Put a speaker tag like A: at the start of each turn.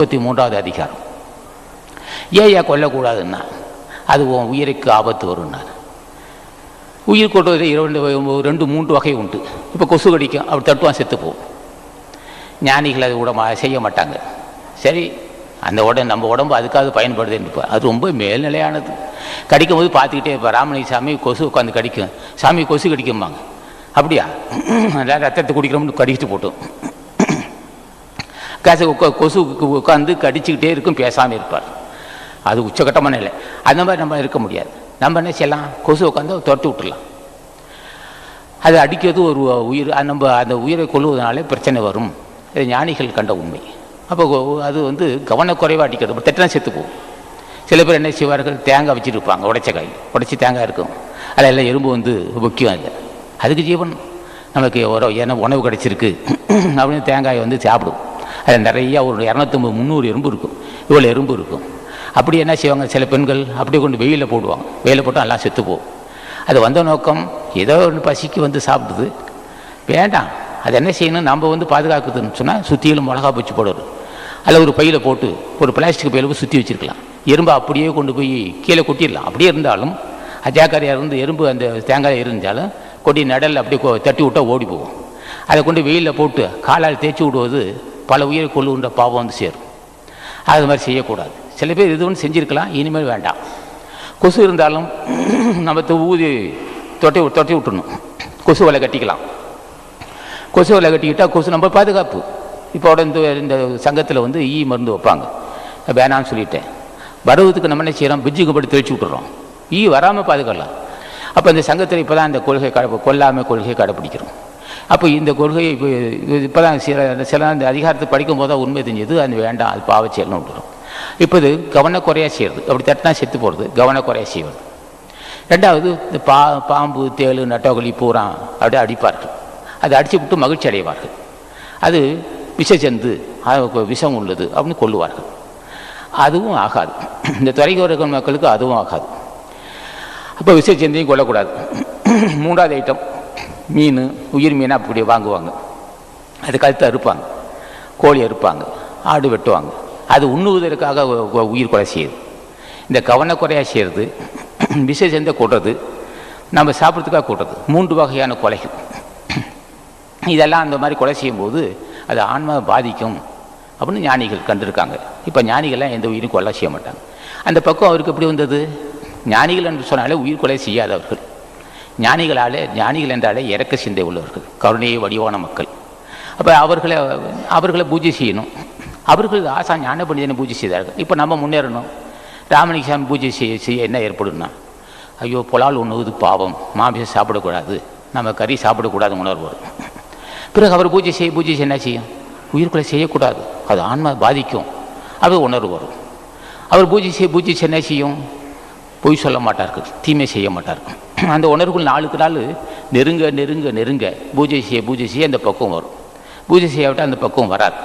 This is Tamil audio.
A: இருபத்தி மூன்றாவது அதிகாரம். ஏயா கொல்லக்கூடாதுன்னா அது உன் உயிருக்கு ஆபத்து வரும்னார். உயிர் கொட்டுவதில் இரண்டு ரெண்டு மூன்று வகை உண்டு. இப்போ கொசு கடிக்கும் அப்படி தட்டுவான் செத்து போகும் ஞானிகள் அதை கூட செய்ய மாட்டாங்க. சரி அந்த உடம்பு நம்ம உடம்பு அதுக்காக பயன்படுதுன்னு அது ரொம்ப மேல்நிலையானது. கடிக்கும் போது பார்த்துக்கிட்டே இப்போ ராமலிங்க சாமி கொசு உட்காந்து கடிக்கும். சாமி கொசு கடிக்கும்பாங்க. அப்படியா? நல்லா ரத்தத்தை குடிக்கிறோம்னு கடிச்சிட்டு போட்டோம். கச உட்கா கொசு உட்காந்து கடிச்சுக்கிட்டே இருக்கும் பேசாமல் இருப்பார். அது உச்சகட்டமான நிலை. அந்த மாதிரி நம்ம இருக்க முடியாது. நம்ம என்ன செய்யலாம்? கொசு உட்காந்து துரத்து விட்டுலாம் அது அடிக்கிறது ஒரு உயிர் அது நம்ம அந்த உயிரை கொள்வதனாலே பிரச்சனை வரும். இது ஞானிகள் கண்ட உண்மை. அப்போ அது வந்து கவனக்குறைவாக அடிக்கிறது. அப்படி தட்டினா செத்து போகும். சில பேர் என்ன செய்வார்கள்? தேங்காய் வச்சுருப்பாங்க உடைச்ச காய் உடைச்சி தேங்காய் இருக்கும். அதில் எல்லாம் எறும்பு வந்து முக்கியம் இல்லை அதுக்கு ஜீவன். நமக்கு ஒரு என்ன உணவு கிடச்சிருக்கு அப்படின்னு தேங்காயை வந்து சாப்பிடும். அதில் நிறைய ஒரு இரநூத்தம்பது முந்நூறு எறும்பு இருக்கும். இவ்வளோ எறும்பு இருக்கும். அப்படி என்ன செய்வாங்க? சில பெண்கள் அப்படியே கொண்டு வெயிலில் போடுவாங்க. வெயிலில் போட்டு எல்லாம் செத்து போகும். அது வந்த நோக்கம் ஏதோ ஒன்று பசிக்கு வந்து சாப்பிடுது. வேண்டாம். அது என்ன செய்யணும்? நம்ம வந்து பாதுகாக்குதுன்னு சொன்னால் சுற்றிலும் மிளகா பூச்சி போடுறது அதில் ஒரு பையில் போட்டு ஒரு பிளாஸ்டிக் பையில் போய் சுற்றி வச்சுருக்கலாம். எறும்பை அப்படியே கொண்டு போய் கீழே கொட்டிடலாம். அப்படியே இருந்தாலும் அஜாக்காரியாக இருந்து எறும்பு அந்த தேங்காய் இருந்தாலும் கொடி நடல் அப்படியே தட்டி விட்டால் ஓடி போகும். அதை கொண்டு வெயிலில் போட்டு காலால் தேய்ச்சி விடுவது பல உயிரை கொள்ளுகின்ற பாவம் வந்து சேரும். அது மாதிரி செய்யக்கூடாது. சில பேர் இது ஒன்று செஞ்சுருக்கலாம் இனிமேல் வேண்டாம். கொசு இருந்தாலும் நம்ம து- ஊதி தொட்டி தொட்டி விட்டுணும். கொசு வலை கட்டிக்கலாம். கொசு வலை கட்டிக்கிட்டால் கொசு நம்ம பாதுகாப்பு. இப்போ இந்த இந்த சங்கத்தில் வந்து ஈ மருந்து வைப்பாங்க. வேணான்னு சொல்லிட்டேன். வரவுக்கு நம்ம என்ன செய்கிறோம் பிஜுக்கு போட்டு தெளிச்சு விட்டுறோம். ஈ வராமல் பாதுகாக்கலாம். அப்போ இந்த சங்கத்தில் இப்போ தான் இந்த கொள்கை கடை கொல்லாமல் கொள்கையை கடைப்பிடிக்கிறோம் அப்போ இந்த கொள்கையை இப்போ இப்போ தான் சில சில அந்த அதிகாரத்தை படிக்கும் போது தான் உண்மை தெரிஞ்சது. அது வேண்டாம் அது பாவச்செயல்னு விட்டுறோம் இப்போ இது கவனக்குறையாக செய்கிறது அப்படி தட்டினா செத்து போகிறது கவனக்குறையாக செய்வது ரெண்டாவது இந்த பா பாம்பு தேள் நட்டோகலி பூரா அப்படியே அடிப்பார்கள். அதை அடித்து விட்டு மகிழ்ச்சி அடைவார்கள். அது விஷஜந்து விஷம் உள்ளது அப்படின்னு கொள்ளுவார்கள். அதுவும் ஆகாது. இந்த துறையோர மக்களுக்கு அதுவும் ஆகாது. அப்போ விஷஜந்தையும் கொல்லக்கூடாது. மூன்றாவது ஐட்டம் மீன் உயிர் மீனை அப்படி வாங்குவாங்க. அது கழுத்தை அறுப்பாங்க. கோழி அறுப்பாங்க. ஆடு வெட்டுவாங்க. அது உண்ணுவதற்காக உயிர் கொலை செய்யுது. இந்த கவனக்குறையாக செய்கிறது விஷஜந்தை கூட்டுறது நம்ம சாப்பிட்றதுக்காக கூட்டுறது. மூன்று வகையான கொலைகள். இதெல்லாம் அந்த மாதிரி கொலை செய்யும்போது அது ஆன்மாவை பாதிக்கும் அப்படின்னு ஞானிகள் கண்டிருக்காங்க. இப்போ ஞானிகள்லாம் எந்த உயிரும் கொலை செய்ய மாட்டாங்க. அந்த பக்கம் அவருக்கு எப்படி வந்தது? ஞானிகள் என்று சொன்னாலே உயிர் கொலை செய்யாதவர்கள். ஞானிகளாலே ஞானிகள் என்றாலே இறக்க சிந்தை உள்ளவர்கள் கருணையை வடிவான மக்கள். அப்போ அவர்களை அவர்களை பூஜை செய்யணும். அவர்கள் ஆசா ஞான பண்டிதனை பூஜை செய்தார்கள். இப்போ நம்ம முன்னேறணும். ராமலிங்க சாமி பூஜை செய்ய செய்ய என்ன ஏற்படும்னா ஐயோ புலால் உண்ணுவது பாவம். மாமிசம் சாப்பிடக்கூடாது. நம்ம கறி சாப்பிடக்கூடாது உணர்வு வரும் பிறகு அவர் பூஜை செய்ய பூஜை செய்ய என்ன செய்யும்? உயிர்களை செய்யக்கூடாது. அது ஆன்மா பாதிக்கும். அது உணர்வு வரும் அவர் பூஜை செய்ய பூஜை செய்ய என்ன செய்யும்? பொய் சொல்ல மாட்டார்கள் தீமை செய்ய மாட்டார்கள். அந்த உணர்வுகள் நாளுக்கு நாள் நெருங்க நெருங்க நெருங்க. பூஜை செய்ய பூஜை செய்ய அந்த பக்குவம் வரும். பூஜை செய்யாவிட்டால் அந்த பக்குவம் வராது.